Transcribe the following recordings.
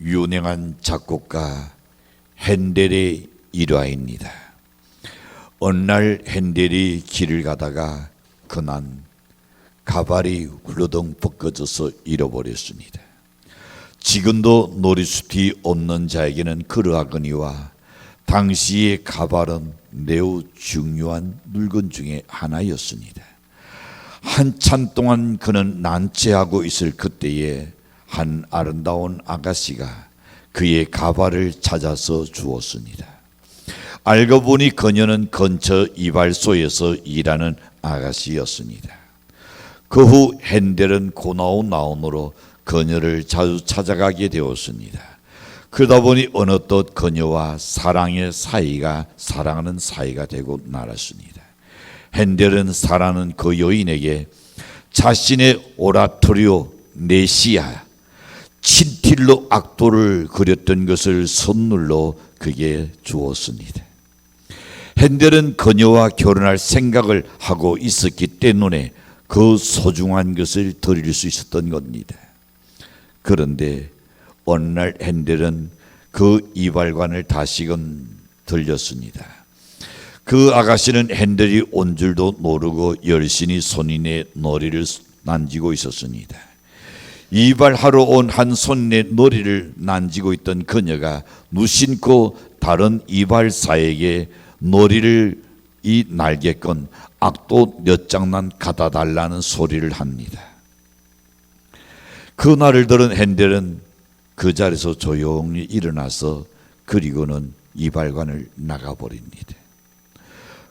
유명한 작곡가 핸델의 일화입니다. 어느 날 핸델이 길을 가다가 그난 가발이 훌러덩 벗겨져서 잃어버렸습니다. 지금도 노리숲이 없는 자에게는 그러하거니와 당시의 가발은 매우 중요한 물건 중에 하나였습니다. 한참 동안 그는 난처하고 있을 그때에 한 아름다운 아가씨가 그의 가발을 찾아서 주었습니다. 알고 보니 그녀는 근처 이발소에서 일하는 아가씨였습니다. 그 후 핸델은 고나운 마음으로 그녀를 자주 찾아가게 되었습니다. 그러다 보니 어느덧 그녀와 사랑의 사이가 사랑하는 사이가 되고 말았습니다. 핸델은 사랑하는 그 여인에게 자신의 오라토리오 네시아 친틸로 악도를 그렸던 것을 선물로 그게 주었습니다. 핸델은 그녀와 결혼할 생각을 하고 있었기 때문에 그 소중한 것을 드릴 수 있었던 겁니다. 그런데 어느 날 핸델은 그 이발관을 다시금 들렸습니다. 그 아가씨는 핸델이 온 줄도 모르고 열심히 손인의 놀이를 난지고 있었습니다. 이발하러 온 한 손인의 놀이를 난지고 있던 그녀가 무심코 다른 이발사에게 놀이를 이 날개건 악도 몇 장난 갖다 달라는 소리를 합니다. 그 날을 들은 핸델은 그 자리에서 조용히 일어나서 그리고는 이발관을 나가버립니다.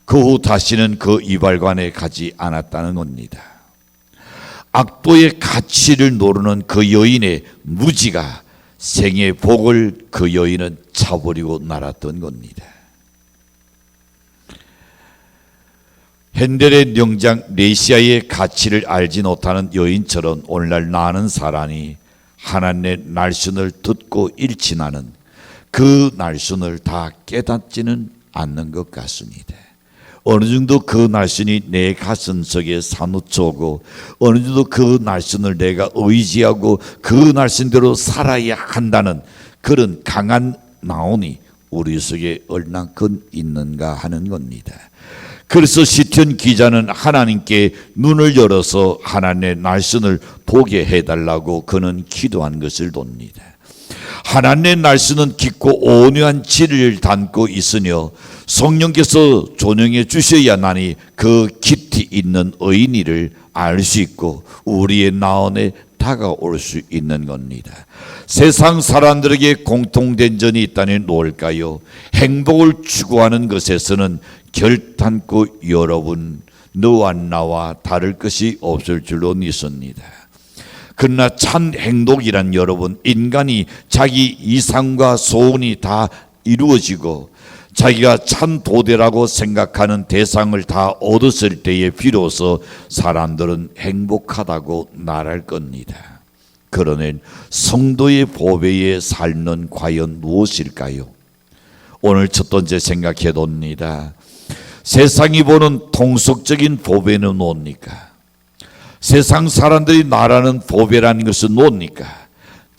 그 후 다시는 그 이발관에 가지 않았다는 겁니다. 악도의 가치를 모르는 그 여인의 무지가 생의 복을 그 여인은 차버리고 날았던 겁니다. 핸델의 명장 레시아의 가치를 알지 못하는 여인처럼 오늘날 나는 사람이 하나님의 날순을 듣고 일치나는 그 날순을 다 깨닫지는 않는 것 같습니다. 어느 정도 그 날순이 내 가슴 속에 사무쳐오고 어느 정도 그 날순을 내가 의지하고 그 날순대로 살아야 한다는 그런 강한 마음이 우리 속에 얼만큼 있는가 하는 겁니다. 그래서 시편 기자는 하나님께 눈을 열어서 하나님의 날선을 보게 해달라고 그는 기도한 것을 돕니다. 하나님의 날선은 깊고 온유한 진리를 담고 있으며 성령께서 조명해 주셔야만이 그 깊이 있는 의인이를 알 수 있고 우리의 나원에 다가올 수 있는 겁니다. 세상 사람들에게 공통된 전이 있다니 뭘까요? 행복을 추구하는 것에서는 결단코 여러분 너와 나와 다를 것이 없을 줄로 믿습니다. 그러나 참 행복이란 여러분 인간이 자기 이상과 소원이 다 이루어지고 자기가 참 도대라고 생각하는 대상을 다 얻었을 때에 비로소 사람들은 행복하다고 말할 겁니다. 그러는 성도의 보배의 삶은 과연 무엇일까요? 오늘 첫 번째 생각해 봅니다. 세상이 보는 통속적인 보배는 뭡니까? 세상 사람들이 말하는 보배라는 것은 뭡니까?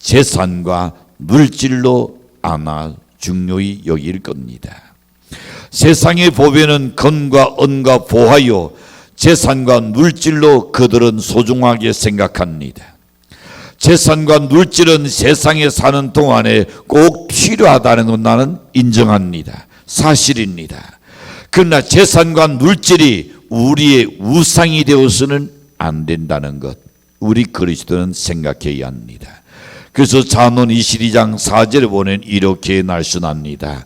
재산과 물질로 아마 중요히 여길 겁니다. 세상의 보배는 건과 언과 보하여 재산과 물질로 그들은 소중하게 생각합니다. 재산과 물질은 세상에 사는 동안에 꼭 필요하다는 건 나는 인정합니다. 사실입니다. 그러나 재산과 물질이 우리의 우상이 되어서는 안 된다는 것 우리 그리스도는 생각해야 합니다. 그래서 잠언 22장 4절에 보면 이렇게 날씬합니다.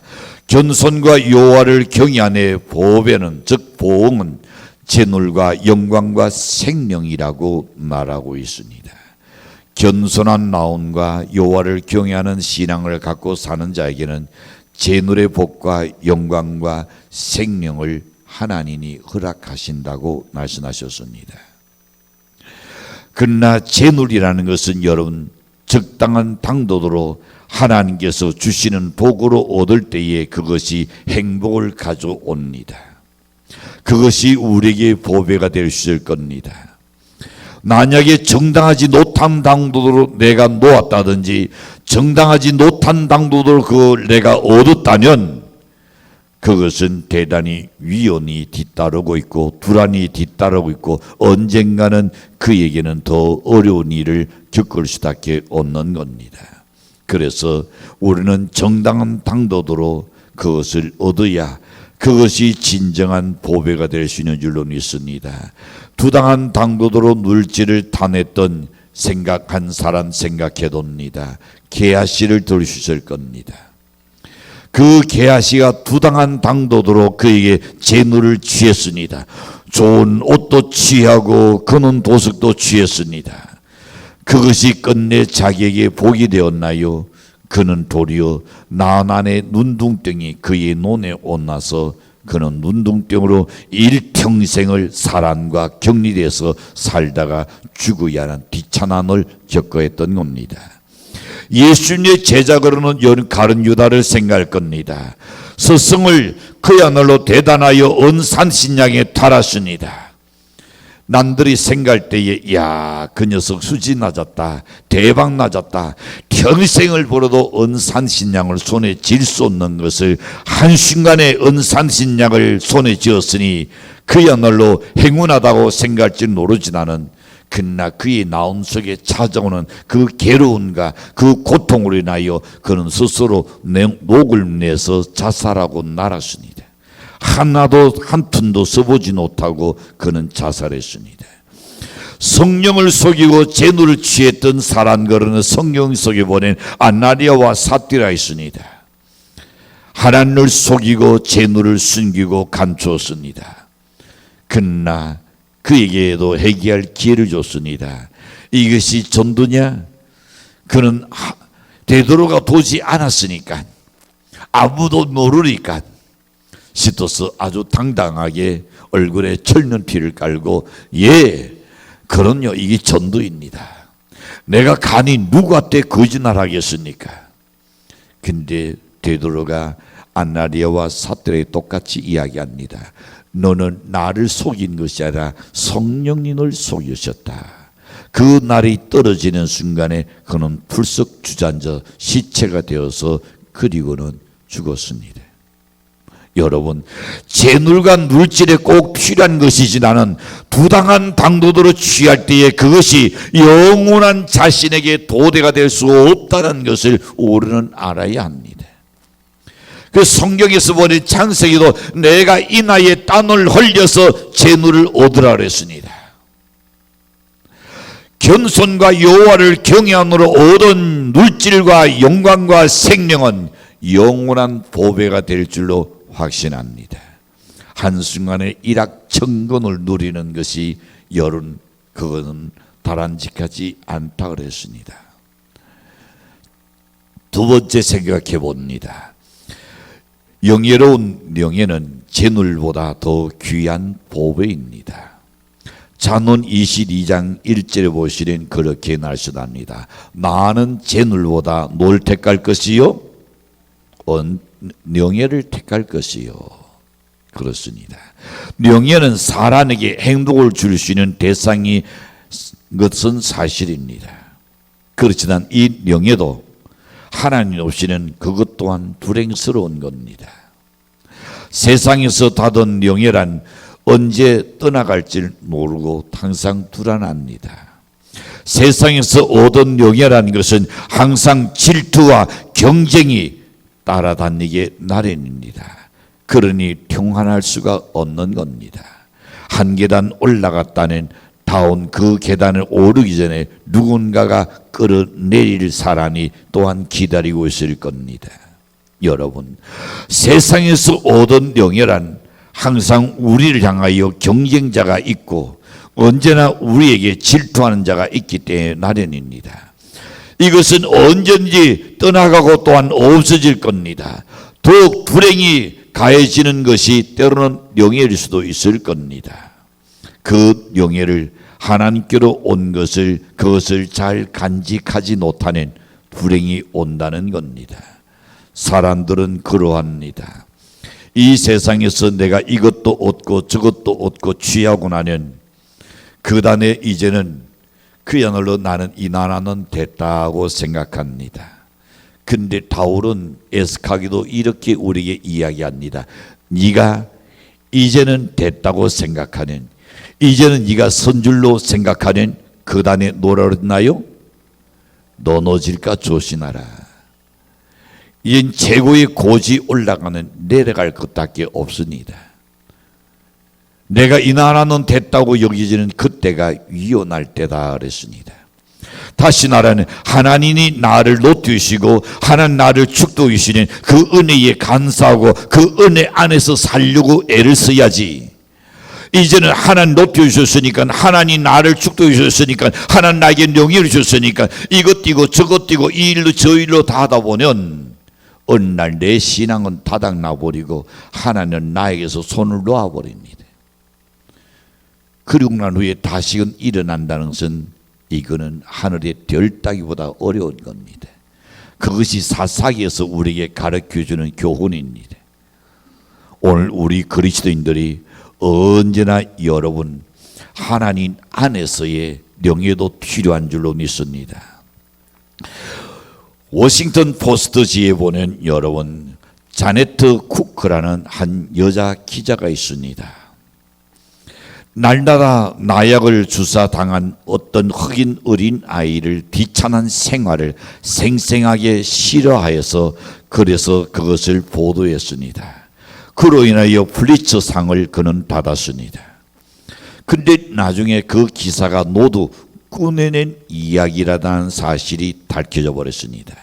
견손과 요하를 경외하네 보배는 즉 보응은 재물과 영광과 생명이라고 말하고 있습니다. 견손한 마음과 여호와를 경외하는 신앙을 갖고 사는 자에게는 재물의 복과 영광과 생명을 하나님이 허락하신다고 말씀하셨습니다. 그러나 재물이라는 것은 여러분 적당한 당도로 하나님께서 주시는 복으로 얻을 때에 그것이 행복을 가져옵니다. 그것이 우리에게 보배가 될 수 있을 겁니다. 만약에 정당하지 못한 당도로 내가 놓았다든지 정당하지 못한 당도로 그걸 내가 얻었다면 그것은 대단히 위험이 뒤따르고 있고 불안이 뒤따르고 있고 언젠가는 그에게는 더 어려운 일을 겪을 수밖에 없는 겁니다. 그래서 우리는 정당한 당도도로 그것을 얻어야 그것이 진정한 보배가 될 수 있는 줄로 믿습니다. 부당한 당도도로 물질을 타냈던 생각한 사람 생각해봅니다. 개아씨를 들으실 겁니다. 그 개아씨가 부당한 당도도로 그에게 재물을 취했습니다. 좋은 옷도 취하고 그는 도석도 취했습니다. 그것이 끝내 자기에게 복이 되었나요? 그는 도리어 나난의 눈둥병이 그의 눈에 온나서 그는 눈둥병으로 일평생을 사람과 격리돼서 살다가 죽어야 하는 비천한을 겪어야 했던 겁니다. 예수님의 제자거로는 가른 유다를 생각할 겁니다. 스승을 그야말로 대단하여 은산신양에 달았습니다. 남들이 생각할 때에 야 그 녀석 수지 낮았다 대박 낮았다 평생을 벌어도 은산신양을 손에 쥘수 없는 것을 한순간에 은산신양을 손에 쥐었으니 그야말로 행운하다고 생각할지 모르지 나는 그러나 그의 나온 속에 찾아오는 그 괴로움과 그 고통으로 인하여 그는 스스로 목을 내서 자살하고 날았습니다. 하나도 한 푼도 써보지 못하고 그는 자살했습니다. 성령을 속이고 제누를 취했던 사람 거는 성령 속에 보낸 아나리아와 사띠라 있습니다. 하나님을 속이고 제누를 숨기고 감추었습니다. 그러나 그에게도 회개할 기회를 줬습니다. 이것이 전도냐? 그는 되도록가 보지 않았으니까 아무도 모르니까 시토스 아주 당당하게 얼굴에 철면피를 깔고 예 그럼요 이게 전도입니다. 내가 간이 누구한테 거짓말 하겠습니까? 근데 되도록가 안나리아와 사들에 똑같이 이야기합니다. 너는 나를 속인 것이 아니라 성령님을 속이셨다. 그 날이 떨어지는 순간에 그는 풀썩 주저앉아 시체가 되어서 그리고는 죽었습니다. 여러분, 재물과 물질에 꼭 필요한 것이지 나는 부당한 당도도로 취할 때에 그것이 영원한 자신에게 도대가 될 수 없다는 것을 우리는 알아야 합니다. 그 성경에서 보니 창세기도 내가 이 나이에 땀을 흘려서 재물을 얻으라 그랬습니다. 겸손과 여호와를 경외함으로 얻은 물질과 영광과 생명은 영원한 보배가 될 줄로 확신합니다. 한순간에 일확천건을 누리는 것이 여론 그것은 다란직하지 않다 그랬습니다. 두 번째 생각해 봅니다. 영예로운 명예는 재물보다 더 귀한 보배입니다. 잔언 22장 1절에 보시면 그렇게 날씨답니다. 많은 재물보다 뭘 택할 것이요? 명예를 택할 것이요. 그렇습니다. 명예는 사람에게 행복을 줄 수 있는 대상이 것은 사실입니다. 그렇지만 이 명예도 하나님 없이는 그것 또한 불행스러운 겁니다. 세상에서 다던 명예란 언제 떠나갈지 모르고 항상 불안합니다. 세상에서 얻은 명예라는 것은 항상 질투와 경쟁이 따라다니게 나련입니다. 그러니 평안할 수가 없는 겁니다. 한 계단 올라갔다는 다운 그 계단을 오르기 전에 누군가가 끌어내릴 사람이 또한 기다리고 있을 겁니다. 여러분, 세상에서 얻은 영예란 항상 우리를 향하여 경쟁자가 있고 언제나 우리에게 질투하는 자가 있기 때문에 나련입니다. 이것은 언제든지 떠나가고 또한 없어질 겁니다. 더욱 불행이 가해지는 것이 때로는 영예일 수도 있을 겁니다. 그 영예를 하나님께로 온 것을 그것을 잘 간직하지 못하는 불행이 온다는 겁니다. 사람들은 그러합니다. 이 세상에서 내가 이것도 얻고 저것도 얻고 취하고 나면 그 단에 이제는 그야말로 나는 이 나라는 됐다고 생각합니다. 근데 다울은 에스카기도 이렇게 우리에게 이야기합니다. 네가 이제는 됐다고 생각하는 이제는 네가 선줄로 생각하는 그 단에 노래나요? 너너질까 조심하라. 이젠 최고의 고지 올라가는 내려갈 것밖에 없습니다. 내가 이 나라는 됐다고 여기지는 그때가 위험할 때다 그랬습니다. 다시 나라는 하나님이 나를 높이시고 하나님 나를 축도하시는 그 은혜에 감사하고 그 은혜 안에서 살려고 애를 써야지. 이제는 하나님 높여주셨으니까 하나님 나를 축도해주셨으니까 하나님 나에게 명예를 주셨으니까 이것 뛰고 저것 뛰고 이 일로 저 일로 다 하다 보면 어느 날 내 신앙은 타닥 나 버리고 하나님은 나에게서 손을 놓아 버립니다. 그리고 난 후에 다시금 일어난다는 것은 이거는 하늘의 별 따기보다 어려운 겁니다. 그것이 사사기에서 우리에게 가르쳐 주는 교훈입니다. 오늘 우리 그리스도인들이 언제나 여러분 하나님 안에서의 명예도 필요한 줄로 믿습니다. 워싱턴 포스트지에 보면 여러분 자네트 쿠크라는 한 여자 기자가 있습니다. 날마다 나약을 주사 당한 어떤 흑인 어린 아이를 비참한 생활을 생생하게 싫어하여서 그래서 그것을 보도했습니다. 그로 인하여 플리처상을 그는 받았습니다. 근데 나중에 그 기사가 모두 꾸며낸 이야기라는 사실이 밝혀져 버렸습니다.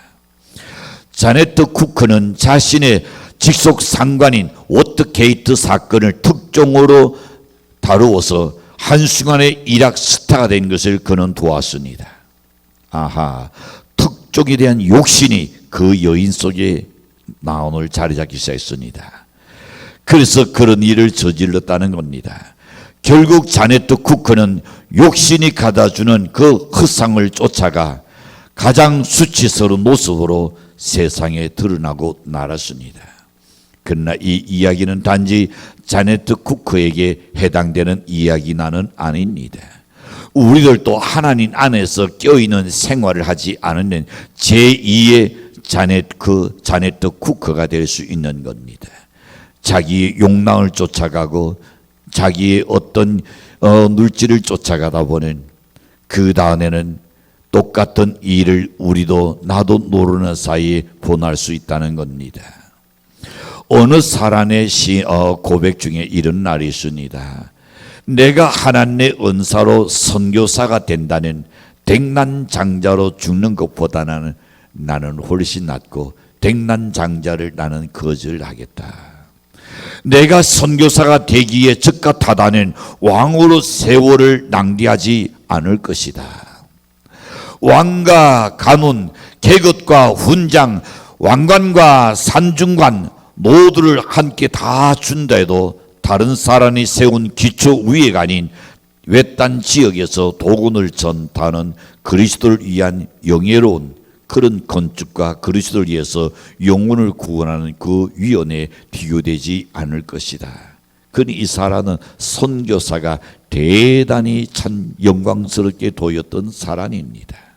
자네트 쿠크는 자신의 직속 상관인 워터게이트 사건을 특종으로 다루어서 한순간에 이락 스타가 된 것을 그는 도왔습니다. 아하, 특종에 대한 욕심이 그 여인 속에 나오늘 자리 잡기 시작했습니다. 그래서 그런 일을 저질렀다는 겁니다. 결국 자네트 쿠크는 욕심이 가다주는 그 흑상을 쫓아가 가장 수치스러운 모습으로 세상에 드러나고 날았습니다. 그러나 이 이야기는 단지 자네트 쿠크에게 해당되는 이야기나는 아닙니다. 우리들도 하나님 안에서 껴있는 생활을 하지 않으면 제2의 자네트, 그 자네트 쿠크가 될 수 있는 겁니다. 자기의 욕망을 쫓아가고 자기의 어떤 어, 물질을 쫓아가다 보는 그 다음에는 똑같은 일을 우리도 나도 모르는 사이에 보낼 수 있다는 겁니다. 어느 사람의 시, 어, 고백 중에 이런 날이 있습니다. 내가 하나님의 은사로 선교사가 된다는 백난장자로 죽는 것보다는 나는 훨씬 낫고 백난장자를 나는 거절 하겠다. 내가 선교사가 되기에 적합하다는 왕으로 세월을 낭비하지 않을 것이다. 왕과 가문, 계급과 훈장, 왕관과 산중관 모두를 함께 다 준다 해도 다른 사람이 세운 기초 위에가 아닌 외딴 지역에서 도군을 전타는 그리스도를 위한 영예로운 그런 건축과 그리스도를 위해서 영혼을 구원하는 그 위원에 비교되지 않을 것이다. 그니 이 사람은 선교사가 대단히 참 영광스럽게 보였던 사람입니다.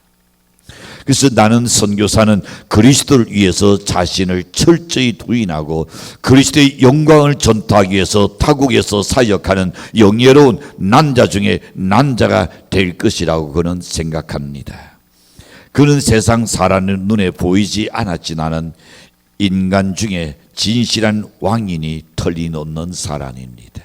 그래서 나는 선교사는 그리스도를 위해서 자신을 철저히 부인하고 그리스도의 영광을 전파하기 위해서 타국에서 사역하는 영예로운 남자 중에 남자가 될 것이라고 그는 생각합니다. 그는 세상 사람의 눈에 보이지 않았지 나는 인간 중에 진실한 왕인이 털리놓는 사람입니다.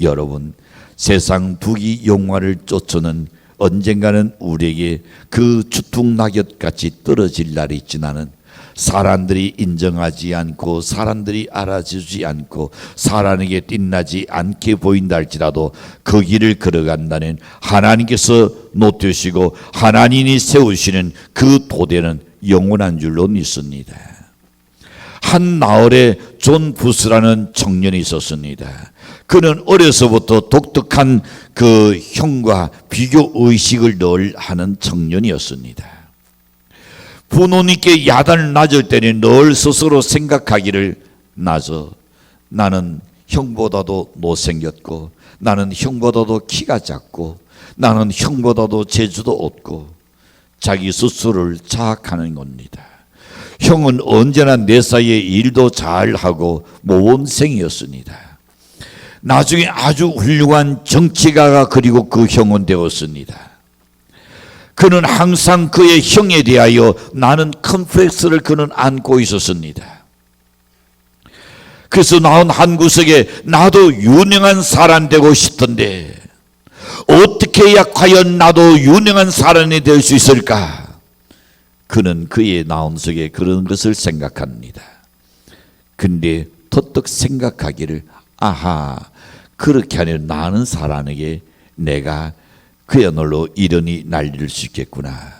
여러분 세상 부귀 영화를 쫓는 언젠가는 우리에게 그 주퉁낙엽 같이 떨어질 날이 있지만은 사람들이 인정하지 않고 사람들이 알아주지 않고 사람에게 띵나지 않게 보인다 할지라도 그 길을 걸어간다는 하나님께서 놓으시고 하나님이 세우시는 그 도대는 영원한 줄로 믿습니다. 한 마을에 존 부스라는 청년이 있었습니다. 그는 어려서부터 독특한 그 형과 비교 의식을 늘 하는 청년이었습니다. 부모님께 야단을 맞을 때는 늘 스스로 생각하기를 나서 나는 형보다도 못생겼고 나는 형보다도 키가 작고 나는 형보다도 재주도 없고 자기 스스로를 자학하는 겁니다. 형은 언제나 내 사이에 일도 잘하고 모범생이었습니다. 나중에 아주 훌륭한 정치가가 그리고 그 형은 되었습니다. 그는 항상 그의 형에 대하여 나는 컴플렉스를 그는 안고 있었습니다. 그래서 나온 한 구석에 나도 유능한 사람 되고 싶던데 어떻게 해야 과연 나도 유능한 사람이 될 수 있을까? 그는 그의 나온 속에 그런 것을 생각합니다. 근데 터득 생각하기를 아하 그렇게 하면 나는 사람에게 내가 그야말로 이런이 날릴 수 있겠구나.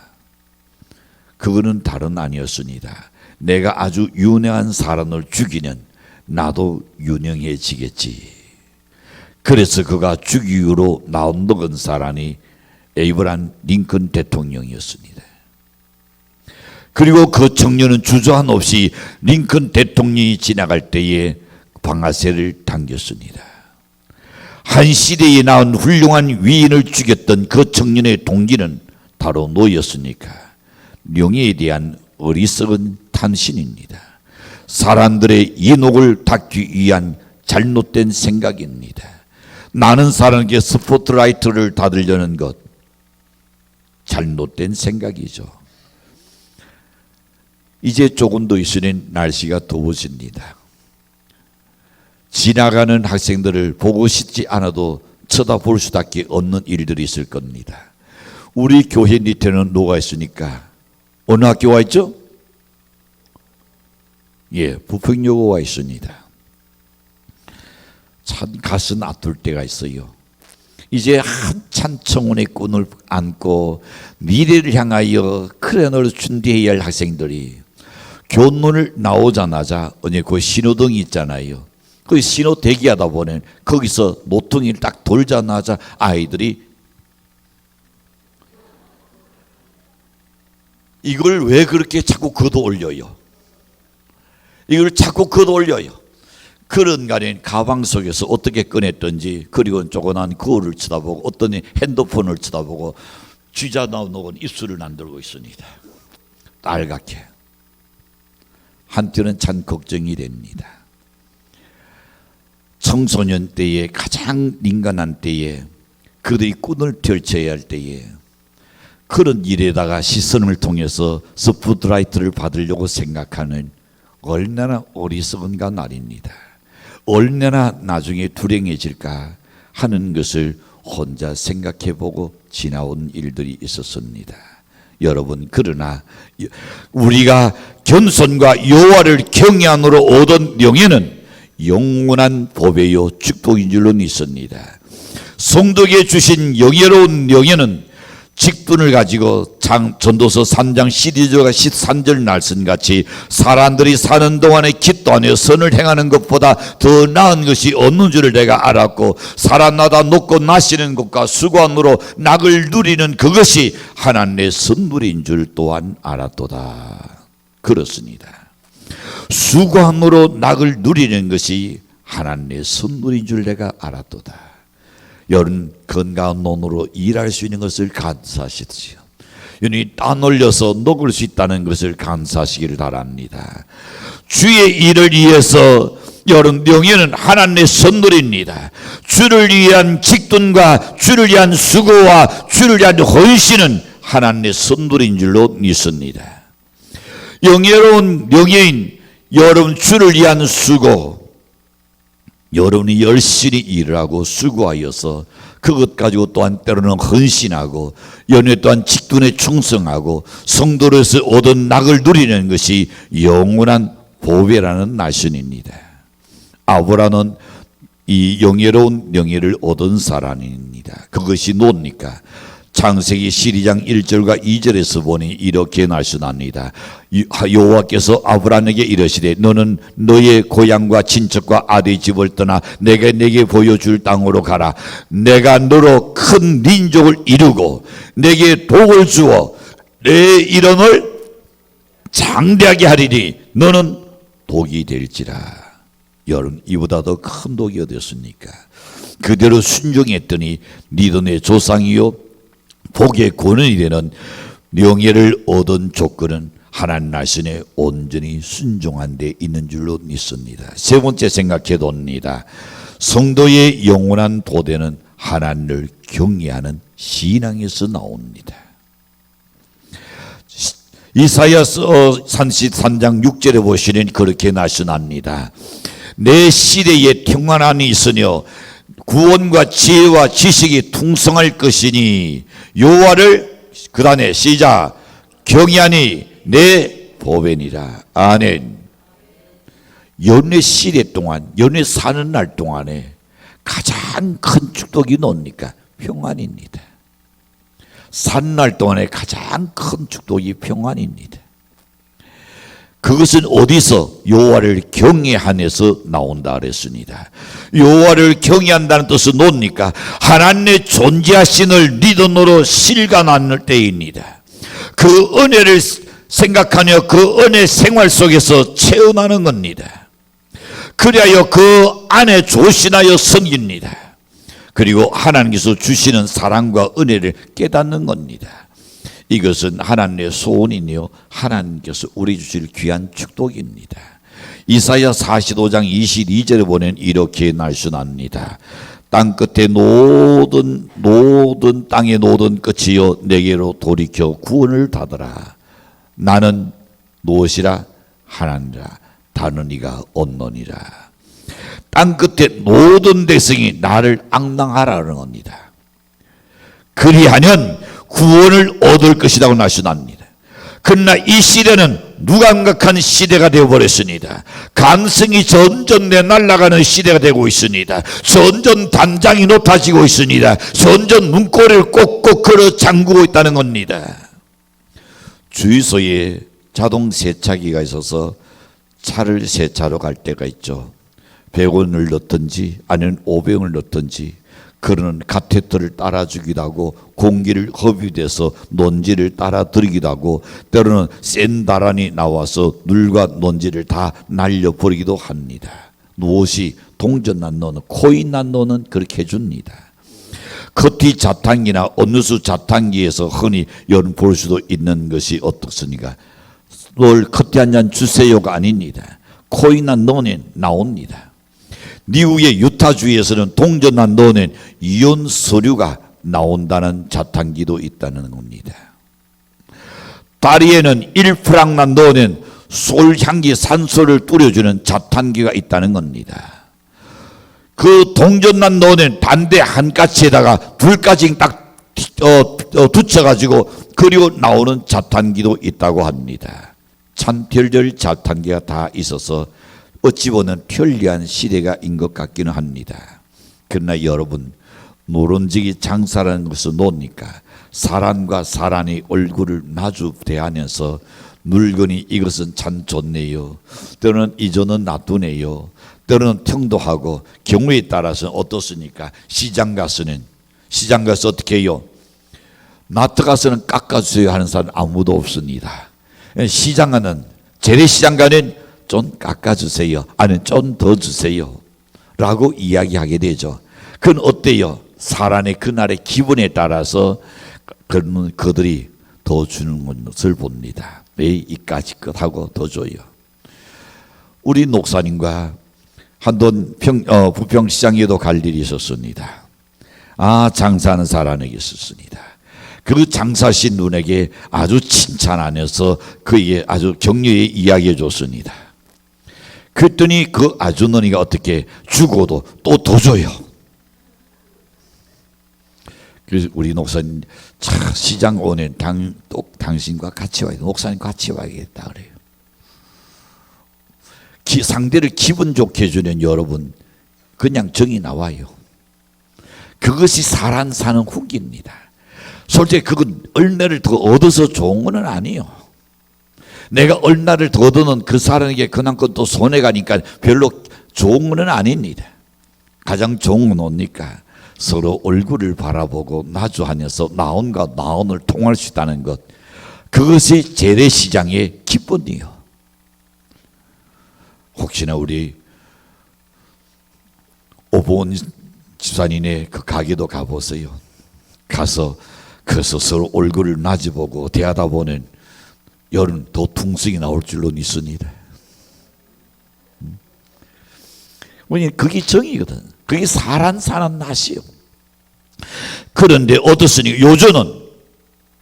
그거는 다른 아니었습니다. 내가 아주 유능한 사람을 죽이면 나도 유능해지겠지. 그래서 그가 죽이유로 나온 먹은 사람이 에이브란 링컨 대통령이었습니다. 그리고 그 청년은 주저한 없이 링컨 대통령이 지나갈 때에 방아쇠를 당겼습니다. 한 시대에 나온 훌륭한 위인을 죽였던 그 청년의 동기는 바로 노였으니까 명예에 대한 어리석은 탄신입니다. 사람들의 인옥을 닦기 위한 잘못된 생각입니다. 나는 사람에게 스포트라이트를 받으려는 것 잘못된 생각이죠. 이제 조금 더 있으면 날씨가 더워집니다. 지나가는 학생들을 보고 싶지 않아도 쳐다볼 수밖에 없는 일들이 있을 겁니다. 우리 교회 밑에는 누가 있으니까 어느 학교 와 있죠? 예, 부평여고 와 있습니다. 참 가슴 아플 때가 있어요. 이제 한참 청혼의 꾼을 안고 미래를 향하여 크레널을 준비해야 할 학생들이 교문을 나오자마자 어느 그 신호등이 있잖아요. 그 신호 대기하다 보면 거기서 노통이를 딱 돌자마자 아이들이 이걸 왜 그렇게 자꾸 걷어 올려요? 이걸 자꾸 걷어 올려요. 그런 간에 가방 속에서 어떻게 꺼냈던지 그리고 조그만 거울을 쳐다보고 어떤 핸드폰을 쳐다보고 쥐자 나오는 입술을 만들고 있습니다. 빨갛게. 한때는 참 걱정이 됩니다. 청소년 때에 가장 민감한 때에 그들이 꿈을 펼쳐야 할 때에 그런 일에다가 시선을 통해서 스푸드라이트를 받으려고 생각하는 얼마나 어리석은가 말입니다. 얼마나 나중에 불행해질까 하는 것을 혼자 생각해보고 지나온 일들이 있었습니다. 여러분 그러나 우리가 겸손과 여호와를 경외함으로 얻은 영예는 영원한 보배요 축복인 줄로 믿습니다. 성도에게 주신 영예로운 영예는 직분을 가지고 장, 전도서 3장 12절과 13절 말씀같이 사람들이 사는 동안에 기 도하며 선을 행하는 것보다 더 나은 것이 없는 줄을 내가 알았고 사람마다 높고 나시는 것과 수고함으로 낙을 누리는 그것이 하나님의 선물인 줄 또한 알았도다. 그렇습니다. 수고함으로 낙을 누리는 것이 하나님의 선물인 줄 내가 알았도다. 여러분 건강한 몸으로 일할 수 있는 것을 감사하시지요. 여러분이 땀 흘려서 녹을 수 있다는 것을 감사하시기를 바랍니다. 주의 일을 위해서 여러분 명예는 하나님의 선물입니다. 주를 위한 직분과 주를 위한 수고와 주를 위한 헌신은 하나님의 선물인 줄로 믿습니다. 영예로운 명예인 여러분 주를 위한 수고 여러분이 열심히 일을 하고 수고하여서 그것 가지고 또한 때로는 헌신하고 연애 또한 직분에 충성하고 성도로서 얻은 낙을 누리는 것이 영원한 보배라는 나신입니다. 아브라는 이 영예로운 명예를 얻은 사람입니다. 그것이 뭡니까? 창세기 12장 1절과 2절에서 보니 이렇게 말씀합니다. 여호와께서 아브라함에게 이르시되 너는 너의 고향과 친척과 아들의 집을 떠나 내가 내게 보여줄 땅으로 가라. 내가 너로 큰 민족을 이루고 내게 복을 주어 내 이름을 장대하게 하리니 너는 독이 될지라. 여러분 이보다 더 큰 독이 어디였습니까? 그대로 순종했더니 내 조상이요 복의 권원이 되는 명예를 얻은 조건은 하나님 말씀에 온전히 순종한 데 있는 줄로 믿습니다. 세 번째 생각해 봅니다. 성도의 영원한 도대는 하나님을 경외하는 신앙에서 나옵니다. 이사야서 33장 6절에 보시면 그렇게 나타납니다. 내 시대에 평안함이 있으며 구원과 지혜와 지식이 풍성할 것이니 여호와를 그 다음에 시작 경외하니 내 보배니라 아멘. 연애 시대 동안 연애 사는 날 동안에 가장 큰 축복이 뭡니까? 평안입니다. 산날 동안에 가장 큰 축복이 평안입니다. 그것은 어디서 여호와를 경외한에서 나온다 그랬습니다. 여호와를 경외한다는 뜻은 뭡니까? 하나님의 존재하신을 리더노로 실감하는 때입니다. 그 은혜를 생각하며 그 은혜 생활 속에서 체험하는 겁니다. 그리하여 그 안에 조신하여 섬깁니다. 그리고 하나님께서 주시는 사랑과 은혜를 깨닫는 겁니다. 이것은 하나님의 소원이며 하나님께서 우리 주실 귀한 축복입니다. 이사야 45장 22절에 보면 이렇게 날순합니다. 땅 끝에 모든 모든 땅의 모든 끝이여 내게로 돌이켜 구원을 받으라. 나는 무엇이라 하나니라. 다는 이가 없노니라. 땅 끝에 모든 백성이 나를 악랑하라는 겁니다. 그리하면 구원을 얻을 것이라고 나타납니다. 그러나 이 시대는 무감각한 시대가 되어버렸습니다. 감성이 점점 내 날아가는 시대가 되고 있습니다. 점점 단장이 높아지고 있습니다. 점점 눈꼬리를 꼭꼭 걸어 잠그고 있다는 겁니다. 주유소에 자동 세차기가 있어서 차를 세차로 갈 때가 있죠. 100원을 넣든지 아니면 500원을 넣든지 그러는 카테터를 따라주기도 하고 공기를 허비돼서 논지를 따라 들이기도 하고 때로는 센 바람이 나와서 물과 논지를 다 날려버리기도 합니다. 무엇이 동전 난노는 코인 난노는 그렇게 해줍니다. 커티 자탕기나 음료수 자탕기에서 흔히 연볼 수도 있는 것이 어떻습니까? 널 커피 한잔 주세요가 아닙니다. 코인한 논에 나옵니다. 미국의 유타주에서는 동전한 논에 이온 서류가 나온다는 자탄기도 있다는 겁니다. 파리에는 1프랑난 논엔 솔향기 산소를 뿌려주는 자탄기가 있다는 겁니다. 그 동전난 논엔 반대 한 가지에다가 둘까지 딱 어, 어, 붙여가지고 그리고 나오는 자탄기도 있다고 합니다. 참 별별 자탄기가 다 있어서 어찌 보면 편리한 시대가인 것 같기는 합니다. 그러나 여러분 노론직이 장사라는 것을 놓으니까 사람과 사람의 얼굴을 마주 대하면서 물건이 이것은 참 좋네요. 때로는 이전은 놔두네요. 때로는 평도하고 경우에 따라서는 어떻습니까? 시장 가서는 시장 가서 어떻게 해요? 나트 가서는 깎아주세요 하는 사람 아무도 없습니다. 시장 가는 재래시장 가는 좀 깎아주세요. 아니면 좀더 주세요. 라고 이야기하게 되죠. 그건 어때요? 사람의 그날의 기분에 따라서 그들이 더 주는 것을 봅니다. 왜 이까지 것 하고 더 줘요. 우리 목사님과 한번 평, 어, 부평시장에도 갈 일이 있었습니다. 아, 장사하는 사람에게 있었습니다. 그 장사신 눈에게 아주 칭찬하면서 그에게 아주 격려의 이야기해 줬습니다. 그랬더니 그 아주머니가 어떻게 죽어도 또 더 줘요. 그래서 우리 목사님 차 시장 오는 당, 또 당신과 같이 와야 돼. 목사님과 같이 와야겠다 그래요. 기, 상대를 기분 좋게 해주는 여러분 그냥 정이 나와요. 그것이 사람 사는 후기입니다. 솔직히 그건 얼마를 더 얻어서 좋은 건 아니에요. 내가 얼마를 더 얻으면 그 사람에게 그만큼 또 손해가니까 별로 좋은 건 아닙니다. 가장 좋은 건 뭡니까? 서로 얼굴을 바라보고 마주하면서 나온과 나온을 통할 수 있다는 것. 그것이 재래시장의 기쁨이요. 혹시나 우리 오보원 집사님의 그 가게도 가보세요. 가서 그래서 서로 얼굴을 마주보고 대하다 보면 여름 더 퉁성이 나올 줄로 믿습니다. 뭐냐 그게 정이거든. 그게 사람 사는 낯이요. 그런데 어떻으니 요즘은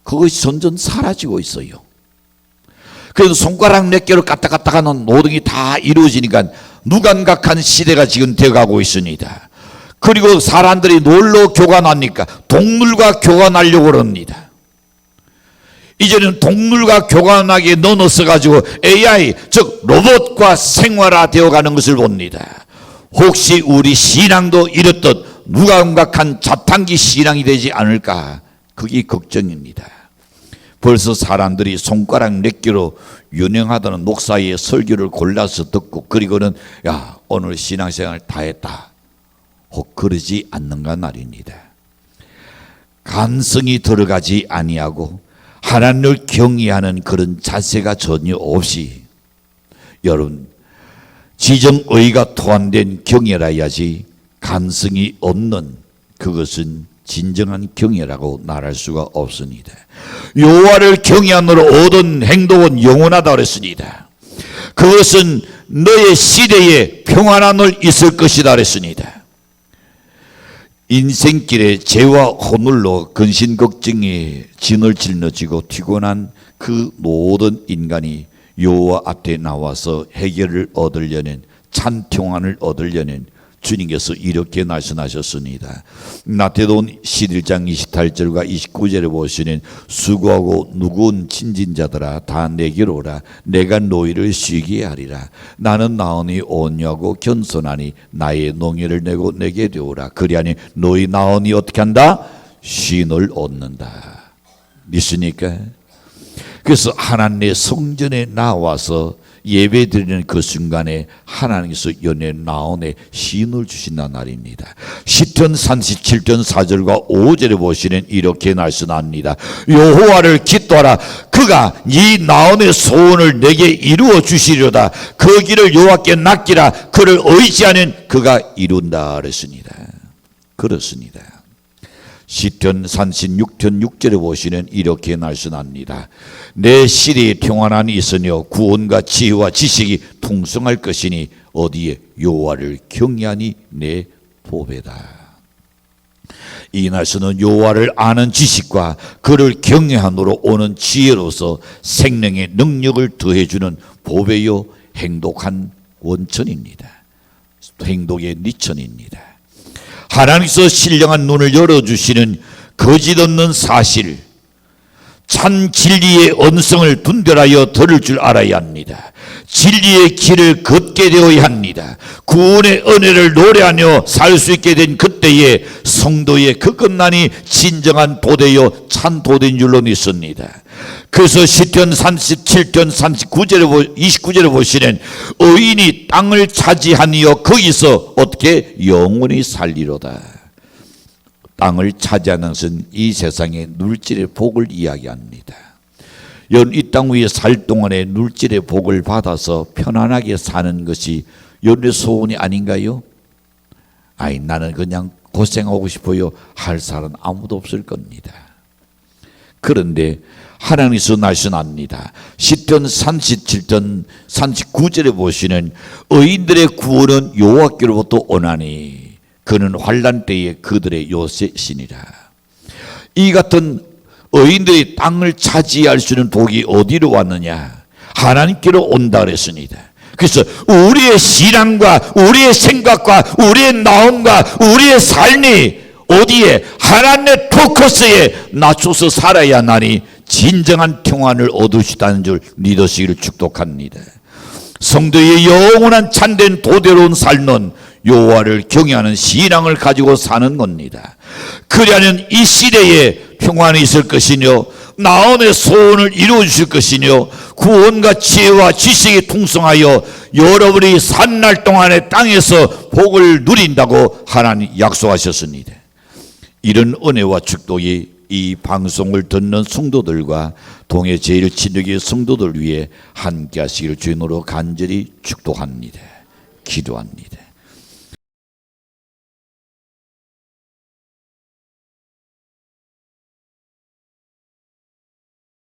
그것이 점점 사라지고 있어요. 그래서 손가락 몇 개로 까딱 까딱 하는 게다 이루어지니까 무감각한 시대가 지금 되어가고 있습니다. 그리고 사람들이 놀러 교환하니까 동물과 교환하려고 그럽니다. 이제는 동물과 교환하게 넣어서 가지고 AI 즉 로봇과 생활화 되어 가는 것을 봅니다. 혹시 우리 신앙도 이렇듯 무감각한 자탄기 신앙이 되지 않을까 그게 걱정입니다. 벌써 사람들이 손가락 몇 개로 유명하다는 목사의 설교를 골라서 듣고 그리고는 야 오늘 신앙생활 다 했다 혹 그러지 않는가 말입니다. 감성이 들어가지 아니하고 하나님을 경외하는 그런 자세가 전혀 없이 여러분 지정의가 토한된 경외라야지 감성이 없는 그것은 진정한 경외라고 말할 수가 없습니다. 여호와를 경외함으로 얻은 행동은 영원하다 그랬습니다. 그것은 너의 시대에 평안함을 있을 것이다 그랬습니다. 인생길에 죄와 허물로 근심 걱정에 진을 짊어지고 튀고난 그 모든 인간이 여호와 앞에 나와서 해결을 얻으려는 참 평안을 얻으려는 주님께서 이렇게 말씀하셨습니다. 나태도온 11장 28절과 29절에 보시는 수고하고 누군 친진자들아 다 내게로 오라 내가 너희를 쉬게 하리라 나는 나으니 온유하고 겸손하니 나의 농예를 내고 내게 되오라 그리하니 너희 나으니 어떻게 한다? 쉼을 얻는다 믿습니까? 그래서 하나님의 성전에 나와서 예배 드리는 그 순간에 하나님께서 연애 나온에 신을 주신다는 날입니다. 시편 37편 4절과 5절에 보시는 이렇게 말씀합니다. 여호와를 기도하라 그가 네 나온의 소원을 내게 이루어 주시려다 그 길을 여호와께 맡기라 그를 의지하는 그가 이룬다 그랬습니다. 그렇습니다. 시편 36편 6절에 보시는 이렇게 말씀합니다. 내 시대에 평안함이 있으며 구원과 지혜와 지식이 풍성할 것이니 어디에 여호와를 경외하니 내 보배다. 이 말씀은 여호와를 아는 지식과 그를 경외함으로 오는 지혜로서 생명의 능력을 더해주는 보배요 행복한 원천입니다. 행복의 니천입니다. 하나님께서 신령한 눈을 열어주시는 거짓 없는 사실, 참 진리의 언성을 분별하여 들을 줄 알아야 합니다. 진리의 길을 걷게 되어야 합니다. 구원의 은혜를 노래하며 살 수 있게 된 그때에 성도의 그 끝난이 진정한 도대요 참 도대인 줄로 믿습니다. 그래서 시편 37편 39절에 29절에 보시는 의인이 땅을 차지하니요 거기서 어떻게 영원히 살리로다. 땅을 차지하는 것은 이 세상의 물질의 복을 이야기합니다. 여러분 이 땅 위에 살 동안에 물질의 복을 받아서 편안하게 사는 것이 여러분의 소원이 아닌가요? 아이 나는 그냥 고생하고 싶어요 할 사람 아무도 없을 겁니다. 그런데 하나님께서 말씀합니다. 시편 37편 39절에 보시는 의인들의 구원은 여호와께로부터 오나니 그는 환란 때에 그들의 요새시니라. 이 같은 의인들이 땅을 차지할 수 있는 복이 어디로 왔느냐? 하나님께로 온다 그랬습니다. 그래서 우리의 신앙과 우리의 생각과 우리의 나옴과 우리의 삶이 어디에 하나님의 포커스에 낮춰서 살아야 하나니 진정한 평안을 얻으시다는 줄 믿으시기를 축복합니다. 성도의 영원한 참된 도대로운 삶은 여호와를 경외하는 신앙을 가지고 사는 겁니다. 그리하면 이 시대에 평안이 있을 것이며 나음의 소원을 이루어 주실 것이며 구원과 지혜와 지식이 통성하여 여러분이 산날 동안의 땅에서 복을 누린다고 하나님 약속하셨습니다. 이런 은혜와 축복이 이 방송을 듣는 성도들과 동해 제일 친력의 성도들 위해 함께 하시기를 주님으로 간절히 축복합니다. 기도합니다.